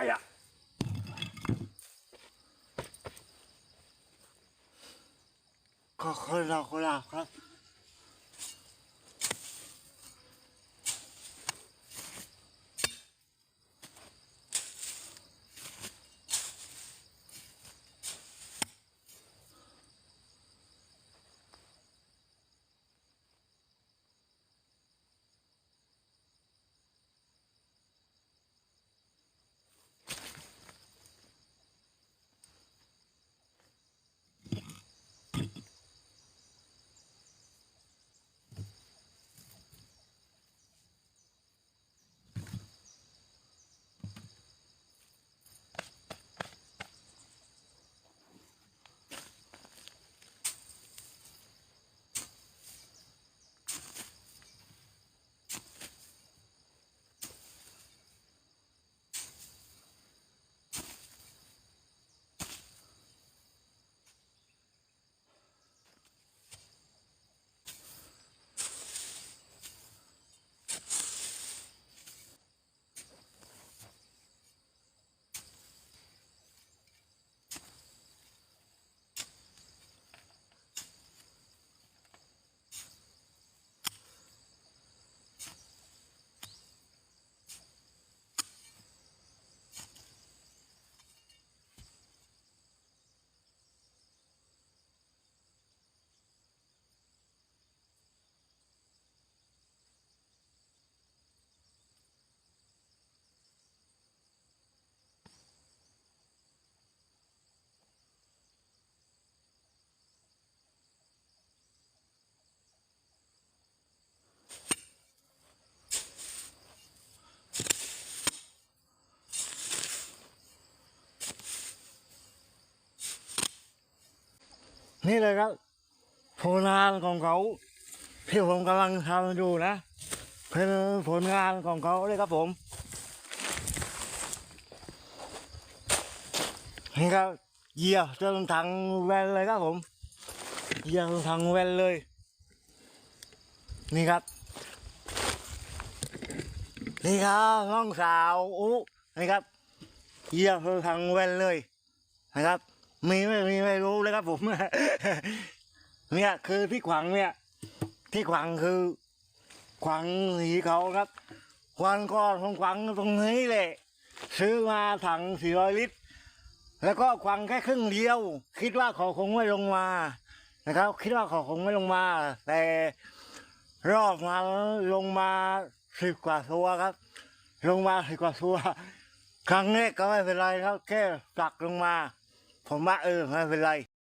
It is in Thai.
อ้อะขอคนเนี่เลยครับผลงานของเขาที่ผมกำลังทำอยู่นะเป็นผลงานของเขาเลยครับผมนี่ครับเหยียบจนถังแวนเลยครับผมเหยียบจนถังแวนเลย นี่ครับนี่ครับน้องสาวอุ๊นี่ครับเหยียบจนถังแวนเลยนะครับ มีไม่มีไม่รู้เลยครับ ผม เนี่ยคือที่ขวางเนี่ย ที่ขวางคือ ขวางสีเขาครับควันก้อนของขวางตรงนี้แหละซื้อมาถังสี่ร้อยลิตร แล้วก็ขวางแค่ครึ่งเดียว คิดว่าเขาคงไม่ลงมา นะครับ คิดว่าเขาคงไม่ลงมา แต่รอบมาลงมาสิบกว่าตัวครับ ลงมาสิบกว่าตัว ครั้งแรกก็ไม่เป็นไรครับแค่ปลักลงมา ผมว่าเออไม่เป็นไร